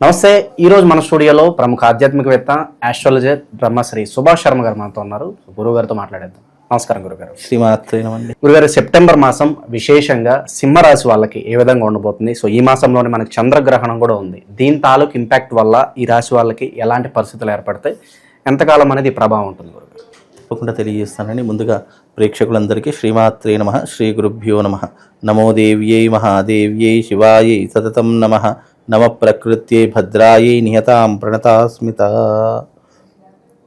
నమస్తే ఈ రోజు మన స్టూడియోలో ప్రముఖ ఆధ్యాత్మికవేత్త ఆస్ట్రాలజర్ బ్రహ్మశ్రీ సుభాష్ శర్మ గారు మనతో ఉన్నారు. గురువు గారితో మాట్లాడేద్దాం. నమస్కారం గురుగారు. శ్రీమాత్రేనమండి గురుగారు సెప్టెంబర్ మాసం విశేషంగా సింహరాశి వాళ్ళకి ఏ విధంగా ఉండబోతుంది? సో ఈ మాసంలోనే మనకి చంద్రగ్రహణం కూడా ఉంది. దీని తాలూకు ఇంపాక్ట్ వల్ల ఈ రాశి వాళ్ళకి ఎలాంటి పరిస్థితులు ఏర్పడతాయి? ఎంతకాలం అనేది ప్రభావం ఉంటుంది గురుగారు? తప్పకుండా తెలియజేస్తానండి. ముందుగా ప్రేక్షకులందరికీ శ్రీమాత్రే నమ శ్రీ గురుభ్యో నమ. నమో దేవ్యై మహాదేవ్యై శివాయై సతతం నమ. నమ ప్రకృత్యై భద్రాయై నిహతాం ప్రణతాస్మిత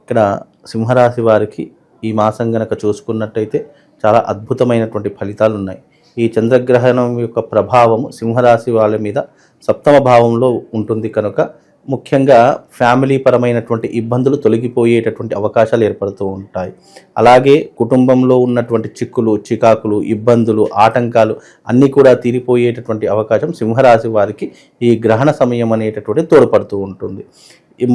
ఇక్కడ సింహరాశి వారికి ఈ మాసం గనక చూసుకున్నట్టయితే చాలా అద్భుతమైనటువంటి ఫలితాలు ఉన్నాయి ఈ చంద్రగ్రహణం యొక్క ప్రభావము సింహరాశి వాళ్ళ మీద సప్తమ భావంలో ఉంటుంది కనుక ముఖ్యంగా ఫ్యామిలీ పరమైనటువంటి ఇబ్బందులు తొలగిపోయేటటువంటి అవకాశాలు ఏర్పడుతూ ఉంటాయి. అలాగే కుటుంబంలో ఉన్నటువంటి చిక్కులు చికాకులు ఇబ్బందులు ఆటంకాలు అన్నీ కూడా తీరిపోయేటటువంటి అవకాశం సింహరాశి వారికి ఈ గ్రహణ సమయం అనేటటువంటి తోడ్పడుతూ ఉంటుంది.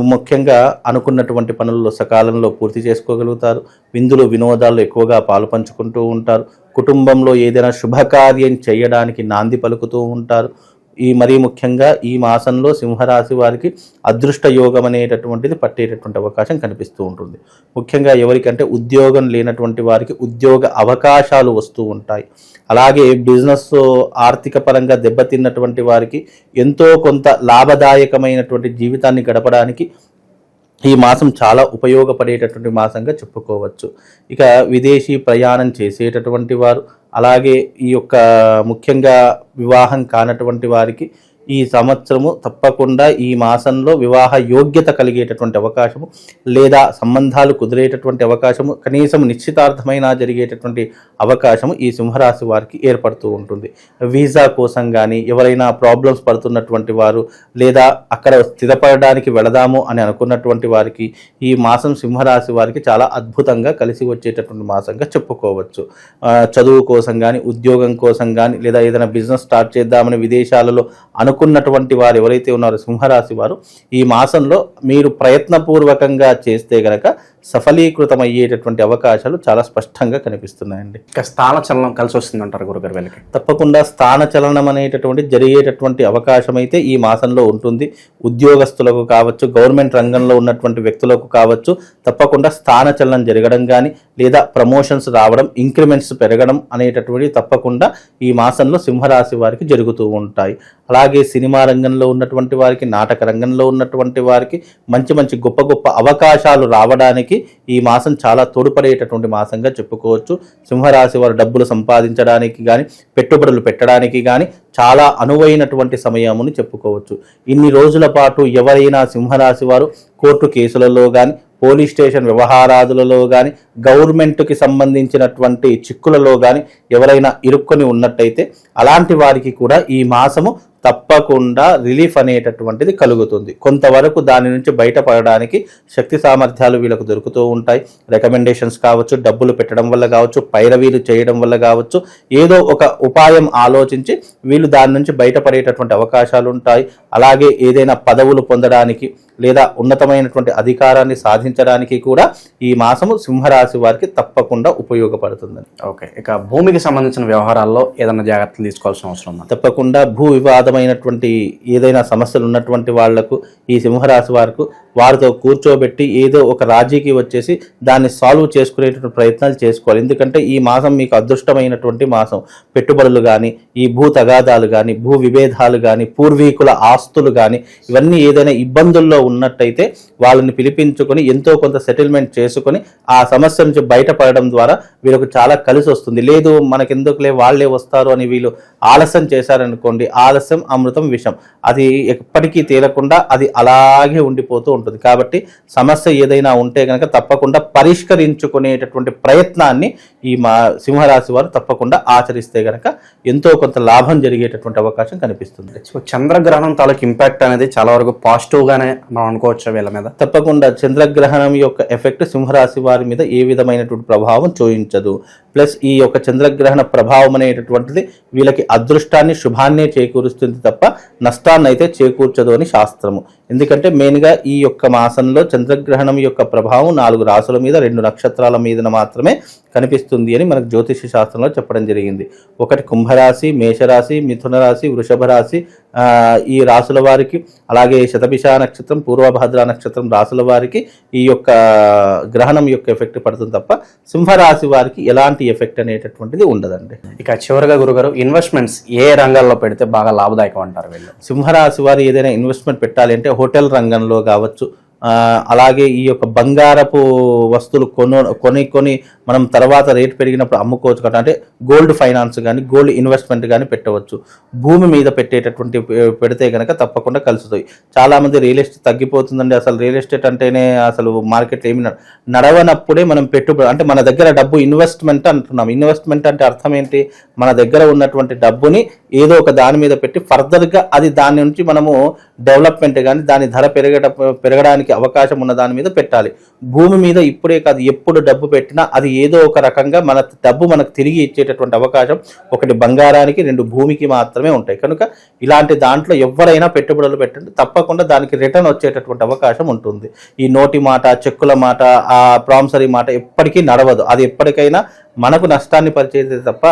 ముఖ్యంగా అనుకున్నటువంటి పనుల్లో సకాలంలో పూర్తి చేసుకోగలుగుతారు. విందులు వినోదాల్లో ఎక్కువగా పాలు పంచుకుంటూ ఉంటారు. కుటుంబంలో ఏదైనా శుభకార్యం చేయడానికి నాంది పలుకుతూ ఉంటారు. ఈ మరీ ముఖ్యంగా ఈ మాసంలో సింహరాశి వారికి అదృష్ట యోగం అనేటటువంటిది పట్టేటటువంటి అవకాశం కనిపిస్తూ ఉంటుంది. ముఖ్యంగా ఎవరికంటే ఉద్యోగం లేనటువంటి వారికి ఉద్యోగ అవకాశాలు వస్తూ ఉంటాయి. అలాగే బిజినెస్ ఆర్థిక పరంగా దెబ్బతిన్నటువంటి వారికి ఎంతో కొంత లాభదాయకమైనటువంటి జీవితాన్ని గడపడానికి ఈ మాసం చాలా ఉపయోగపడేటటువంటి మాసంగా చెప్పుకోవచ్చు. ఇక విదేశీ ప్రయాణం చేసేటటువంటి వారు అలాగే ఈ యొక్క ముఖ్యంగా వివాహం కానటువంటి వారికి ఈ సంవత్సరము తప్పకుండా ఈ మాసంలో వివాహ యోగ్యత కలిగేటటువంటి అవకాశము లేదా సంబంధాలు కుదిరేటటువంటి అవకాశము కనీసం నిశ్చితార్థమైన జరిగేటటువంటి అవకాశము ఈ సింహరాశి వారికి ఏర్పడుతూ ఉంటుంది. వీసా కోసం కానీ ఎవరైనా ప్రాబ్లమ్స్ పడుతున్నటువంటి వారు లేదా అక్కడ స్థిరపడడానికి వెళదాము అని అనుకున్నటువంటి వారికి ఈ మాసం సింహరాశి వారికి చాలా అద్భుతంగా కలిసి వచ్చేటటువంటి మాసంగా చెప్పుకోవచ్చు. చదువు కోసం కానీ ఉద్యోగం కోసం కానీ లేదా ఏదైనా బిజినెస్ స్టార్ట్ చేద్దామని విదేశాలలో అనుకున్నటువంటి వారు ఎవరైతే ఉన్నారో సింహరాశి వారు ఈ మాసంలో మీరు ప్రయత్నపూర్వకంగా చేస్తే గనక సఫలీకృతం అయ్యేటటువంటి అవకాశాలు చాలా స్పష్టంగా కనిపిస్తున్నాయండి. ఇక స్థాన చలనం కలిసి వస్తుంది అంటారు గురుగారు వీళ్ళకి. తప్పకుండా స్థాన చలనం అనేటటువంటి జరిగేటటువంటి అవకాశం అయితే ఈ మాసంలో ఉంటుంది. ఉద్యోగస్తులకు కావచ్చు గవర్నమెంట్ రంగంలో ఉన్నటువంటి వ్యక్తులకు కావచ్చు తప్పకుండా స్థాన చలనం జరగడం కానీ లేదా ప్రమోషన్స్ రావడం ఇంక్రిమెంట్స్ పెరగడం అనేటటువంటి తప్పకుండా ఈ మాసంలో సింహరాశి వారికి జరుగుతూ ఉంటాయి. అలాగే సినిమా రంగంలో ఉన్నటువంటి వారికి నాటక రంగంలో ఉన్నటువంటి వారికి మంచి మంచి గొప్ప గొప్ప అవకాశాలు రావడానికి ఈ మాసం చాలా తోడ్పడేటటువంటి మాసంగా చెప్పుకోవచ్చు. సింహరాశి వారు డబ్బులు సంపాదించడానికి కానీ పెట్టుబడులు పెట్టడానికి కానీ చాలా అనువైనటువంటి సమయముని చెప్పుకోవచ్చు. ఇన్ని రోజుల పాటు ఎవరైనా సింహరాశి వారు కోర్టు కేసులలో కానీ పోలీస్ స్టేషన్ వ్యవహారాదులలో కానీ గవర్నమెంట్కి సంబంధించినటువంటి చిక్కులలో కానీ ఎవరైనా ఇరుక్కొని ఉన్నట్టయితే అలాంటి వారికి కూడా ఈ మాసము తప్పకుండా రిలీఫ్ అనేటటువంటిది కలుగుతుంది. కొంతవరకు దాని నుంచి బయటపడడానికి శక్తి సామర్థ్యాలు వీళ్ళకు దొరుకుతూ ఉంటాయి. రికమెండేషన్స్ కావచ్చు డబ్బులు పెట్టడం వల్ల కావచ్చు పైరవీలు చేయడం వల్ల కావచ్చు ఏదో ఒక ఉపాయం ఆలోచించి వీళ్ళు దాని నుంచి బయటపడేటటువంటి అవకాశాలు ఉంటాయి. అలాగే ఏదైనా పదవులు పొందడానికి లేదా ఉన్నతమైనటువంటి అధికారాన్ని సాధించడానికి కూడా ఈ మాసము సింహరాశి వారికి తప్పకుండా ఉపయోగపడుతుందని. ఓకే. ఇక భూమికి సంబంధించిన వ్యవహారాల్లో ఏదైనా జాగ్రత్తలు తీసుకోవాల్సిన అవసరం ఉందా? తప్పకుండా భూ సంబంధమైనటువంటి ఏదైనా సమస్యలు ఉన్నటువంటి వాళ్ళకు ఈ సింహరాశి వారికి వారితో కూర్చోబెట్టి ఏదో ఒక రాజీకి వచ్చేసి దాన్ని సాల్వ్ చేసుకునేటువంటి ప్రయత్నాలు చేసుకోవాలి. ఎందుకంటే ఈ మాసం మీకు అదృష్టమైనటువంటి మాసం. పెట్టుబడులు కానీ ఈ భూ తగాదాలు కానీ భూ విభేదాలు కానీ పూర్వీకుల ఆస్తులు కానీ ఇవన్నీ ఏదైనా ఇబ్బందుల్లో ఉన్నట్టయితే వాళ్ళని పిలిపించుకొని ఎంతో కొంత సెటిల్మెంట్ చేసుకొని ఆ సమస్య నుంచి బయటపడడం ద్వారా వీళ్ళకు చాలా కలిసి వస్తుంది లేదు మనకెందుకులే వాళ్ళే వస్తారు అని వీళ్ళు ఆలస్యం చేశారనుకోండి ఆలస్యం అమృతం విషం. అది ఎప్పటికీ తేలకుండా అది అలాగే ఉండిపోతూ ఉంటుంది. కాబట్టి సమస్య ఏదైనా ఉంటే కనుక తప్పకుండా పరిష్కరించుకునేటటువంటి ప్రయత్నాన్ని ఈ మా సింహరాశి వారు తప్పకుండా ఆచరిస్తే గనక ఎంతో కొంత లాభం జరిగేటటువంటి అవకాశం కనిపిస్తుంది. సో చంద్రగ్రహణం తాలూకు ఇంపాక్ట్ అనేది చాలా వరకు పాజిటివ్ గానే మనం అనుకోవచ్చు వీళ్ళ మీద. తప్పకుండా చంద్రగ్రహణం యొక్క ఎఫెక్ట్ సింహరాశి వారి మీద ఏ విధమైనటువంటి ప్రభావం చూయించదు ప్లస్ ఈ యొక్క చంద్రగ్రహణ ప్రభావం అనేటటువంటిది వీళ్ళకి అదృష్టాన్ని శుభాన్నే చేకూరుస్తుంది తప్ప నష్టాన్ని అయితే చేకూర్చదు అని శాస్త్రము. ఎందుకంటే మెయిన్గా ఈ యొక్క మాసంలో చంద్రగ్రహణం యొక్క ప్రభావం నాలుగు రాసుల మీద రెండు నక్షత్రాల మీద మాత్రమే కనిపిస్తుంది అని మనకు జ్యోతిష శాస్త్రంలో చెప్పడం జరిగింది. ఒకటి కుంభరాశి మేషరాశి మిథున రాశి వృషభ రాశి ఈ రాసుల వారికి అలాగే శతభిష నక్షత్రం పూర్వభద్ర నక్షత్రం రాసుల వారికి ఈ యొక్క గ్రహణం యొక్క ఎఫెక్ట్ పడుతుంది తప్ప సింహరాశి వారికి ఎలాంటి ఎఫెక్ట్ అనేటటువంటిది ఉండదండి. ఇక చివరిగా గురుగారు ఇన్వెస్ట్మెంట్స్ ఏ రంగాల్లో పెడితే బాగా లాభదాయకం అంటారు వీళ్ళు? సింహరాశి వారు ఏదైనా ఇన్వెస్ట్మెంట్ పెట్టాలి అంటే హోటల్ రంగంలో కావచ్చు అలాగే ఈ యొక్క బంగారపు వస్తువులు కొను కొని కొని మనం తర్వాత రేట్ పెరిగినప్పుడు అమ్ముకోవచ్చు కదా. అంటే గోల్డ్ ఫైనాన్స్ కానీ గోల్డ్ ఇన్వెస్ట్మెంట్ కానీ పెట్టవచ్చు. భూమి మీద పెట్టేటటువంటి పెడితే కనుక తప్పకుండా కలుస్తాయి చాలామంది రియల్ ఎస్టేట్ తగ్గిపోతుందండి. అసలు రియల్ ఎస్టేట్ అంటేనే అసలు మార్కెట్ ఏమి నడ- నడవనప్పుడే మనం పెట్టుబడి అంటే మన దగ్గర డబ్బు ఇన్వెస్ట్మెంట్ అంటున్నాం. ఇన్వెస్ట్మెంట్ అంటే అర్థం ఏంటి? మన దగ్గర ఉన్నటువంటి డబ్బుని ఏదో ఒక దాని మీద పెట్టి ఫర్దర్గా అది దాని నుంచి మనము డెవలప్మెంట్ కానీ దాని ధర పెరగట పెరగడానికి అవకాశం ఉన్న దాని మీద పెట్టాలి. భూమి మీద ఇప్పుడే కాదు ఎప్పుడు డబ్బు పెట్టినా అది ఏదో ఒక రకంగా మన డబ్బు మనకు తిరిగి ఇచ్చేటటువంటి అవకాశం ఒకటి బంగారానికి రెండు భూమికి మాత్రమే ఉంటాయి. కనుక ఇలాంటి దాంట్లో ఎవరైనా పెట్టుబడులు పెట్టండి. తప్పకుండా దానికి రిటర్న్ వచ్చేటటువంటి అవకాశం ఉంటుంది. ఈ నోటి మాట చెక్కుల మాట ఆ ప్రామిసరీ మాట ఎప్పటికీ నడవదు. అది ఎప్పటికైనా మనకు నష్టాన్ని పరిచేదే తప్ప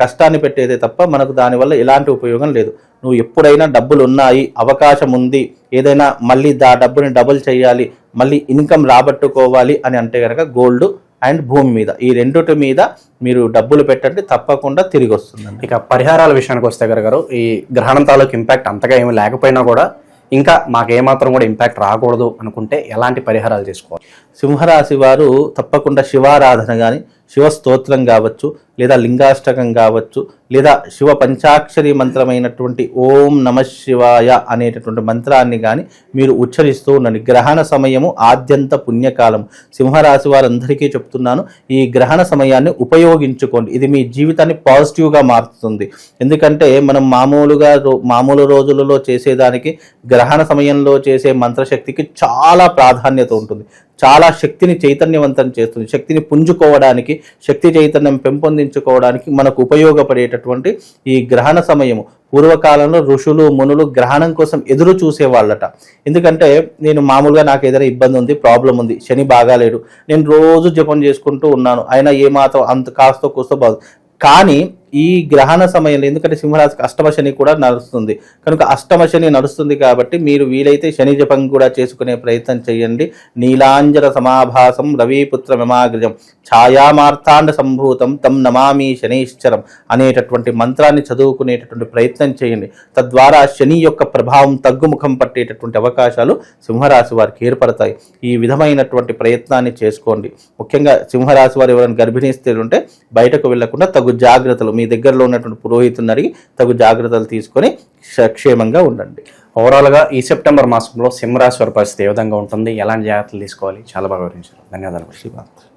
కష్టాన్ని పెట్టేదే తప్ప మనకు దానివల్ల ఎలాంటి ఉపయోగం లేదు. నువ్వు ఎప్పుడైనా డబ్బులు ఉన్నాయి అవకాశం ఉంది ఏదైనా మళ్ళీ దా డబ్బుని డబుల్ చేయాలి మళ్ళీ ఇన్కమ్ రాబట్టుకోవాలి అని అంటే కనుక గోల్డ్ అండ్ భూమి మీద. ఈ రెండుటి మీద మీరు డబ్బులు పెట్టండి తప్పకుండా తిరిగి వస్తుందండి. ఇక పరిహారాల విషయానికి వస్తే గారు ఈ గ్రహణం తాలూకు ఇంపాక్ట్ అంతగా ఏమి లేకపోయినా కూడా ఇంకా మాకు ఏమాత్రం కూడా ఇంపాక్ట్ రాకూడదు అనుకుంటే ఎలాంటి పరిహారాలు చేసుకోవాలి? సింహరాశి వారు తప్పకుండా శివారాధన కానీ శివ స్తోత్రం కావచ్చు లేదా లింగాష్టకం కావచ్చు లేదా శివ పంచాక్షరి మంత్రమైనటువంటి ఓం నమ శివాయ అనేటటువంటి మంత్రాన్ని కానీ మీరు ఉచ్చరిస్తూ ఉండండి గ్రహణ సమయము ఆద్యంత పుణ్యకాలం. సింహరాశి వారందరికీ చెప్తున్నాను ఈ గ్రహణ సమయాన్ని ఉపయోగించుకోండి. ఇది మీ జీవితాన్ని పాజిటివ్గా మారుతుంది ఎందుకంటే మనం మామూలుగా రో- మామూలు రోజులలో చేసేదానికి గ్రహణ సమయంలో చేసే మంత్రశక్తికి చాలా ప్రాధాన్యత ఉంటుంది. చాలా శక్తిని చైతన్యవంతం చేస్తుంది. శక్తిని పుంజుకోవడానికి శక్తి చైతన్యం పెంపొందించుకోవడానికి మనకు ఉపయోగపడేటటువంటి ఈ గ్రహణ సమయము. పూర్వకాలంలో ఋషులు మునులు గ్రహణం కోసం ఎదురు చూసేవాళ్ళట. ఎందుకంటే నేను మామూలుగా నాకు ఏదైనా ఇబ్బంది ఉంది ప్రాబ్లం ఉంది శని బాగాలేడు. నేను రోజు జపం చేసుకుంటూ ఉన్నాను. అయినా ఏమాత్రం అంత కాస్త కూస్తో బాగు కానీ ఈ గ్రహణ సమయంలో ఎందుకంటే సింహరాశికి అష్టమ శని కూడా నడుస్తుంది. కనుక అష్టమ శని నడుస్తుంది కాబట్టి మీరు వీలైతే శని జపం కూడా చేసుకునే ప్రయత్నం చేయండి. నీలాంజన సమాభాసం రవిపుత్ర మమాగ్రజం ఛాయామార్తాండ సంభూతం తం నమామి శనీశ్చరం అనేటటువంటి మంత్రాన్ని చదువుకునేటటువంటి ప్రయత్నం చేయండి. తద్వారా శని యొక్క ప్రభావం తగ్గుముఖం పట్టేటటువంటి అవకాశాలు సింహరాశి వారికి ఏర్పడతాయి. ఈ విధమైనటువంటి ప్రయత్నాన్ని చేసుకోండి. ముఖ్యంగా సింహరాశి వారు ఎవరైనా గర్భిణీ స్త్రీలు ఉంటే బయటకు వెళ్ళకుండా తగు జాగ్రత్తలు మీ దగ్గరలో ఉన్నటువంటి పురోహితుని అడిగి తగు జాగ్రత్తలు తీసుకొని క్ష- క్షేమంగా ఉండండి. ఓవరాల్గా ఈ సెప్టెంబర్ మాసంలో సింహరాశి వారి పరిస్థితి ఏ విధంగా ఉంటుంది? ఎలాంటి జాగ్రత్తలు తీసుకోవాలి? చాలా బాగా వివరించారు. ధన్యవాదాలు. శ్రీమాత్రి